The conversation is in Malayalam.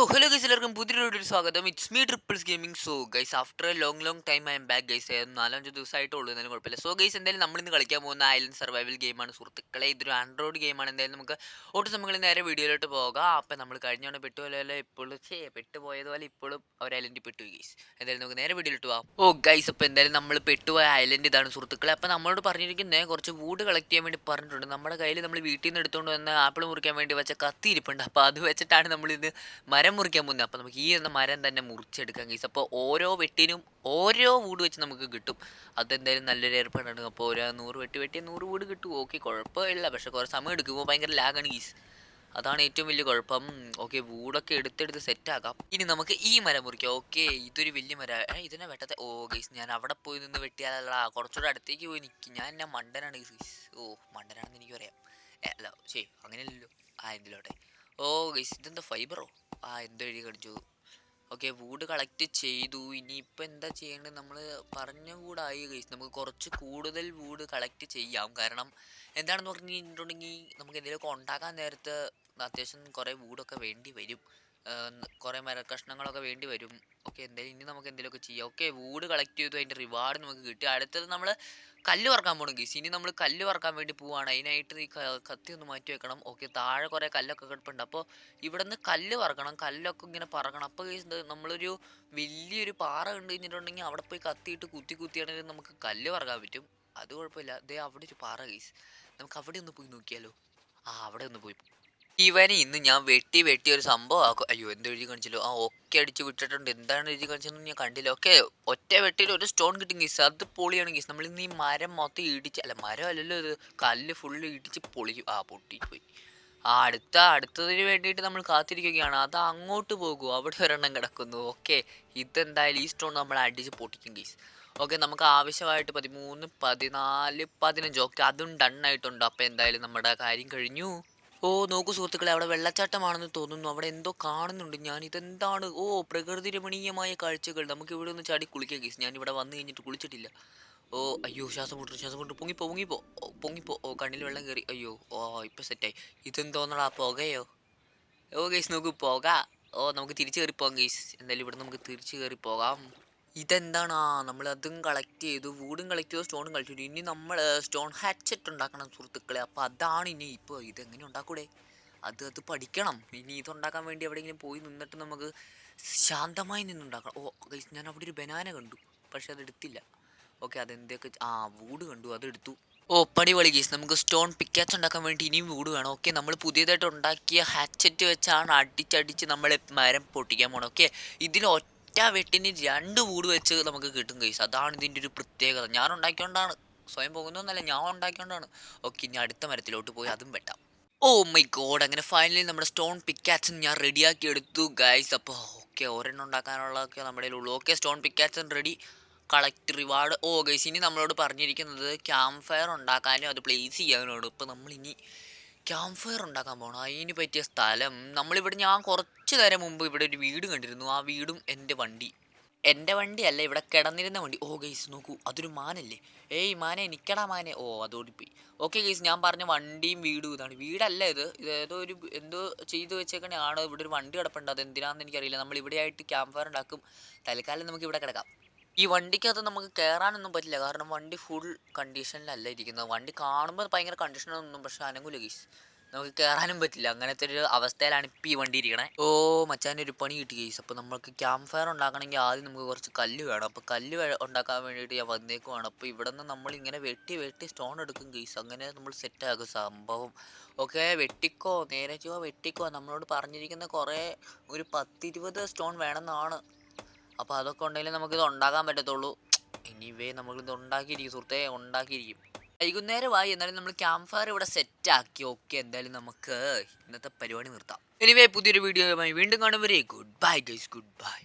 സോ ഹലോ ഗൈസ് എല്ലാവർക്കും പുതിയൊരു വീഡിയോ സ്വാഗതം it's me Triples Gaming so guys after a long long time I'm back guys നാലഞ്ച് ദിവസമായിട്ടുള്ളൂ എന്നാലും കുഴപ്പമില്ല. സോ ഗൈസ് എന്തായാലും നമ്മൾ ഇന്ന് കളിക്കാൻ പോകുന്ന ഐലൻഡ് സർവൈവൽ ഗെയിമാണ് സുഹൃത്തുക്കളെ ഇതൊരു ആൻഡ്രോയിഡ് ഗെയിമാണ് എന്തായാലും നമുക്ക് ഒട്ടും സമയങ്ങളിൽ നേരെ വീഡിയോയിലോട്ട് പോകാം. അപ്പം നമ്മൾ കഴിഞ്ഞോണ്ട് പെട്ടുപോലെ ഇപ്പോഴും ചേ പെട്ടുപോയതുപോലെ ഇപ്പോഴും അവർ ഐലൻഡിൽ പെട്ടു ഗൈസ് എന്തായാലും നമുക്ക് നേരെ വീഡിയോയിലോട്ട് പോകാം. ഓ ഗൈസ് അപ്പോൾ എന്തായാലും നമ്മൾ പെട്ടുപോയ ഐലൻഡ് ഇതാണ് സുഹൃത്തുക്കളെ. അപ്പം നമ്മളോട് പറഞ്ഞിരിക്കുന്നത് കുറച്ച് വൂഡ് കളക്ട് ചെയ്യാൻ വേണ്ടി പറഞ്ഞിട്ടുണ്ട്. നമ്മുടെ കയ്യിൽ നമ്മൾ വീട്ടിൽ നിന്ന് എടുത്തുകൊണ്ട് വന്ന ആപ്പിൾ മുറിക്കാൻ വേണ്ടി വെച്ച കത്തി ഇരിപ്പുണ്ട് അപ്പോൾ അത് വെച്ചിട്ടാണ് നമ്മളിന്ന് ഇത് മരം മുറിക്കാൻ പോകുന്നത്. അപ്പോൾ നമുക്ക് ഈ എന്ന മരം തന്നെ മുറിച്ചെടുക്കാൻ കഴിയും. അപ്പോൾ ഓരോ വെട്ടിനും ഓരോ വീട് വെച്ച് നമുക്ക് കിട്ടും. അതെന്തായാലും നല്ലൊരു ഏർപ്പാടാണ്. അപ്പോൾ ഒരു നൂറ് വെട്ടി വെട്ടിയ നൂറ് വീട് കിട്ടും. ഓക്കെ കുഴപ്പമില്ല. പക്ഷേ കുറേ സമയം എടുക്കുമ്പോൾ ഭയങ്കര ലാഗാണ് ഗീസ്. അതാണ് ഏറ്റവും വലിയ കുഴപ്പം. ഓക്കെ വീടൊക്കെ എടുത്തെടുത്ത് സെറ്റാക്കാം. ഇനി നമുക്ക് ഈ മരം മുറിക്കാം. ഓക്കെ ഇതൊരു വലിയ മരം. ഇതിനെ വെട്ടത്തെ? ഓ ഗൈസ് ഞാൻ അവിടെ പോയി നിന്ന് വെട്ടിയാലല്ല കുറച്ചുകൂടെ അടുത്തേക്ക് പോയി നിൽക്കും ഞാൻ എന്നാ മണ്ടനാണ് ഗൈസ്. ഓ മണ്ടനാണെന്ന് എനിക്ക് പറയാം അല്ല ശരി അങ്ങനെയല്ലല്ലോ. ആ എന്തിലോട്ടെ? ഓ ഗൈസ് ഇതെന്താ ഫൈബറോ ആ എന്ത് വഴി കടിച്ചു ഓക്കെ വൂഡ് കളക്ട് ചെയ്തു. ഇനിയിപ്പോൾ എന്താ ചെയ്യേണ്ടത്? നമ്മൾ പറഞ്ഞ കൂടായി കഴിച്ച് നമുക്ക് കുറച്ച് കൂടുതൽ വൂഡ് കളക്ട് ചെയ്യാം. കാരണം എന്താണെന്ന് പറഞ്ഞു കഴിഞ്ഞിട്ടുണ്ടെങ്കിൽ നമുക്ക് എന്തെങ്കിലുമൊക്കെ ഉണ്ടാക്കാൻ നേരത്ത് അത്യാവശ്യം കുറേ വൂഡൊക്കെ വേണ്ടി വരും. കുറേ മരക്കഷ്ണങ്ങളൊക്കെ വേണ്ടി വരും. ഓക്കെ എന്തായാലും ഇനി നമുക്ക് എന്തെങ്കിലുമൊക്കെ ചെയ്യാം. ഓക്കെ വൂഡ് കളക്ട് ചെയ്തു അതിന്റെ റിവാർഡ് നമുക്ക് കിട്ടി. അടുത്തത് നമ്മൾ കല്ല് വറക്കാൻ പോകണം ഗീസ്. ഇനി നമ്മൾ കല്ല് വറക്കാൻ വേണ്ടി പോവാണ്. അതിനായിട്ട് ഈ കത്തി ഒന്ന് മാറ്റി വെക്കണം. ഓക്കെ താഴെ കുറേ കല്ലൊക്കെ കിടപ്പുണ്ട്. അപ്പോൾ ഇവിടെ നിന്ന് കല്ല് വറക്കണം കല്ലൊക്കെ ഇങ്ങനെ പറക്കണം. അപ്പോൾ ഗീസ് നമ്മളൊരു വലിയൊരു പാറ കണ്ടു കഴിഞ്ഞിട്ടുണ്ടെങ്കിൽ അവിടെ പോയി കത്തിയിട്ട് കുത്തി കുത്തിയാണെങ്കിൽ നമുക്ക് കല്ല് വറക്കാൻ പറ്റും. അത് കുഴപ്പമില്ല. ദേ അവിടെ ഒരു പാറ ഗീസ്. നമുക്ക് അവിടെ ഒന്ന് പോയി നോക്കിയാലോ? ആ അവിടെ ഒന്ന് പോയി ഇവനെ ഇന്ന് ഞാൻ വെട്ടി വെട്ടി ഒരു സംഭവം ആക്കും. അയ്യോ എന്ത് എഴുതി കാണിച്ചല്ലോ? ആ ഒക്കെ അടിച്ച് വിട്ടിട്ടുണ്ട്. എന്താണ് എഴുതി കാണിച്ചതെന്ന് ഞാൻ കണ്ടില്ല. ഓക്കെ ഒറ്റ വെട്ടിൽ ഒരു സ്റ്റോൺ കിട്ടും ഗീസ്. അത് പൊളിയാണ് ഗീസ്. നമ്മൾ ഇന്ന് ഈ മരം മൊത്തം ഇടിച്ച് അല്ല മരം അല്ലല്ലോ ഇത്. കല്ല് ഫുള്ള് ഇടിച്ച് പൊളിക്കും ആ പൊട്ടിപ്പോയി. അടുത്ത അടുത്തതിന് വേണ്ടിയിട്ട് നമ്മൾ കാത്തിരിക്കുകയാണ്. അത് അങ്ങോട്ട് പോകൂ. അവിടെ ഒരെണ്ണം കിടക്കുന്നു. ഓക്കെ ഇതെന്തായാലും ഈ സ്റ്റോൺ നമ്മൾ അടിച്ച് പൊട്ടിക്കും ഗീസ്. ഓക്കെ നമുക്ക് ആവശ്യമായിട്ട് പതിമൂന്ന് പതിനാല് പതിനഞ്ച്. ഓക്കെ അതും ഡണ്ണായിട്ടുണ്ട് അപ്പോൾ എന്തായാലും നമ്മുടെ കാര്യം കഴിഞ്ഞു. ഓ നോക്കൂ സുഹൃത്തുക്കളെ അവിടെ വെള്ളച്ചാട്ടമാണെന്ന് തോന്നുന്നു. അവിടെ എന്തോ കാണുന്നുണ്ട്. ഞാൻ ഇതെന്താണ്? ഓ പ്രകൃതി രമണീയമായ കാഴ്ചകൾ. നമുക്ക് ഇവിടെ ഒന്ന് ചാടി കുളിക്കാം ഗീസ് ഞാൻ ഇവിടെ വന്നു കഴിഞ്ഞിട്ട് കുളിച്ചിട്ടില്ല. ഓ അയ്യോ ശ്വാസം മുട്ടു ശ്വാസം മുട്ടു പൊങ്ങിപ്പോ പൊങ്ങിപ്പോ പൊങ്ങിപ്പോ ഓ കണ്ണിൽ വെള്ളം കയറി അയ്യോ ഓ ഇപ്പൊ സെറ്റായി. ഇതെന്തോന്നടാ പുകയോ? ഓ ഗൈസ് നോക്കൂ പുക. ഓ നമുക്ക് തിരിച്ചു കയറി പോകാം ഗൈസ് എന്തായാലും ഇവിടെ നമുക്ക് തിരിച്ചു കയറി പോകാം. ഇതെന്താണ്? ആ നമ്മൾ അതും കളക്ട് ചെയ്തു വൂഡും കളക്ട് ചെയ്തു സ്റ്റോണും കളക്ട് ചെയ്തു. ഇനി നമ്മൾ സ്റ്റോൺ ഹാച്ചറ്റ് ഉണ്ടാക്കണം സുഹൃത്തുക്കളെ. അപ്പോൾ അതാണ് ഇനി ഇപ്പോൾ ഇതെങ്ങനെ ഉണ്ടാക്കൂടെ? അത് അത് പഠിക്കണം. ഇനി ഇതുണ്ടാക്കാൻ വേണ്ടി എവിടെയെങ്കിലും പോയി നിന്നിട്ട് നമുക്ക് ശാന്തമായി നിന്നുണ്ടാക്കണം. ഓ ഞാൻ അവിടെ ഒരു ബനാന കണ്ടു. പക്ഷെ അതെടുത്തില്ല ഓക്കെ അതെന്തൊക്കെ ആ വൂഡ് കണ്ടു. അതെടുത്തു ഓ പടിപൊളി ഗീസ് നമുക്ക് സ്റ്റോൺ പിക്കാച്ച് ഉണ്ടാക്കാൻ വേണ്ടി ഇനിയും വീട് വേണം. ഓക്കെ നമ്മൾ പുതിയതായിട്ട് ഉണ്ടാക്കിയ ഹാച്ചറ്റ് വെച്ചാണ് അടിച്ചടിച്ച് നമ്മൾ മരം പൊട്ടിക്കാൻ പോകണം ഓക്കെ ഇതിൽ ഒറ്റ വെട്ടിന് രണ്ട് കൂട് വെച്ച് നമുക്ക് കിട്ടും കൈസ് അതാണ് ഇതിന്റെ ഒരു പ്രത്യേകത. ഞാൻ ഉണ്ടാക്കിയോണ്ടാണ്. സ്വയം പോകുന്നൊന്നല്ല ഞാൻ ഉണ്ടാക്കിയോണ്ടാണ്. ഓക്കെ ഇനി അടുത്ത മരത്തിലോട്ട് പോയി അതും വെട്ടാം. ഓ മൈ ഗോഡ് അങ്ങനെ ഫൈനലി നമ്മുടെ സ്റ്റോൺ പിക്കാറ്റ്സ് ഞാൻ റെഡിയാക്കി എടുത്തു ഗൈസ് അപ്പോൾ ഓക്കെ ഓരെണ്ണം ഉണ്ടാക്കാനുള്ളതൊക്കെ നമ്മുടെ ഉള്ളൂ okay stone pickaxe ready collect reward oh guys ഇനി നമ്മളോട് പറഞ്ഞിരിക്കുന്നത് ക്യാമ്പ് ഫയർ ഉണ്ടാക്കാനും അത് പ്ലേസ് ചെയ്യാനുമാണ്. ഇപ്പോൾ നമ്മളിനി ക്യാമ്പ് ഫയർ ഉണ്ടാക്കാൻ പോകണം അതിന് പറ്റിയ സ്ഥലം. നമ്മളിവിടെ ഞാൻ കുറച്ച് നേരം മുമ്പ് ഇവിടെ ഒരു വീട് കണ്ടിരുന്നു. ആ വീടും എന്റെ വണ്ടി. എന്റെ വണ്ടി അല്ല ഇവിടെ കിടന്നിരുന്ന വണ്ടി. ഓ ഗൈസ് നോക്കൂ. അതൊരു മാനല്ലേ? ഏയ് മാനേ നിക്കടാ മാനേ. ഓ അതോടിപ്പോയി. ഓക്കെ ഗൈസ് ഞാൻ പറഞ്ഞ വണ്ടിയും വീടും ഇതാണ്. വീടല്ല ഇത്. ഇത് ഏതോ ഒരു എന്തോ ചെയ്തു വെച്ചേക്കണെയാണ്. ഇവിടെ ഒരു വണ്ടി കിടപ്പുണ്ട്. അത് എന്തിനാണെന്ന് എനിക്കറിയില്ല. നമ്മൾ ഇവിടെ ആയിട്ട് ക്യാമ്പ് ഫയർ ഉണ്ടാക്കും. തൽക്കാലം നമുക്ക് ഇവിടെ കിടക്കാം. ഈ വണ്ടിക്കകത്ത് നമുക്ക് കയറാനൊന്നും പറ്റില്ല. കാരണം വണ്ടി ഫുൾ കണ്ടീഷനിലല്ല ഇരിക്കുന്നത്. വണ്ടി കാണുമ്പോൾ ഭയങ്കര കണ്ടീഷനൊന്നും പക്ഷെ അനങ്ങൂല ഗീസ് നമുക്ക് കയറാനും പറ്റില്ല. അങ്ങനത്തെ ഒരു അവസ്ഥയിലാണ് ഇപ്പോൾ ഈ വണ്ടി ഇരിക്കണേ. ഓ മച്ചാന്റെ ഒരു പണി കിട്ടി ഗീസ് അപ്പോൾ നമുക്ക് ക്യാമ്പ് ഫയർ ഉണ്ടാക്കണമെങ്കിൽ ആദ്യം നമുക്ക് കുറച്ച് കല്ല് വേണം. അപ്പോൾ കല്ല് ഉണ്ടാക്കാൻ വേണ്ടിയിട്ട് ഞാൻ വന്നേക്കുവാണ്. അപ്പോൾ ഇവിടെ നിന്ന് നമ്മൾ ഇങ്ങനെ വെട്ടി വെട്ടി സ്റ്റോൺ എടുക്കും ഗീസ് അങ്ങനെ നമ്മൾ സെറ്റാക്കും സംഭവം. ഓക്കെ വെട്ടിക്കോ നേരെ ചോ വെട്ടിക്കോ. നമ്മളോട് പറഞ്ഞിരിക്കുന്ന കുറേ ഒരു പത്തിരുപത് സ്റ്റോൺ വേണമെന്നാണ്. അപ്പോൾ അതൊക്കെ ഉണ്ടെങ്കിൽ ഇത് ഉണ്ടാക്കാൻ പറ്റത്തുള്ളൂ. എനിവേ നമ്മളിത് ഉണ്ടാക്കിയിരിക്കും സുഹൃത്തെ ഉണ്ടാക്കിയിരിക്കും. വൈകുന്നേരമായി എന്നാലും നമ്മൾ ക്യാമ്പ് ഫയർ ഇവിടെ സെറ്റാക്കി ഓക്കെ എന്തായാലും നമുക്ക് ഇന്നത്തെ പരിപാടി നിർത്താം. എനിവേ പുതിയൊരു വീഡിയോയുമായി വീണ്ടും കാണുമ്പോൾ goodbye guys good bye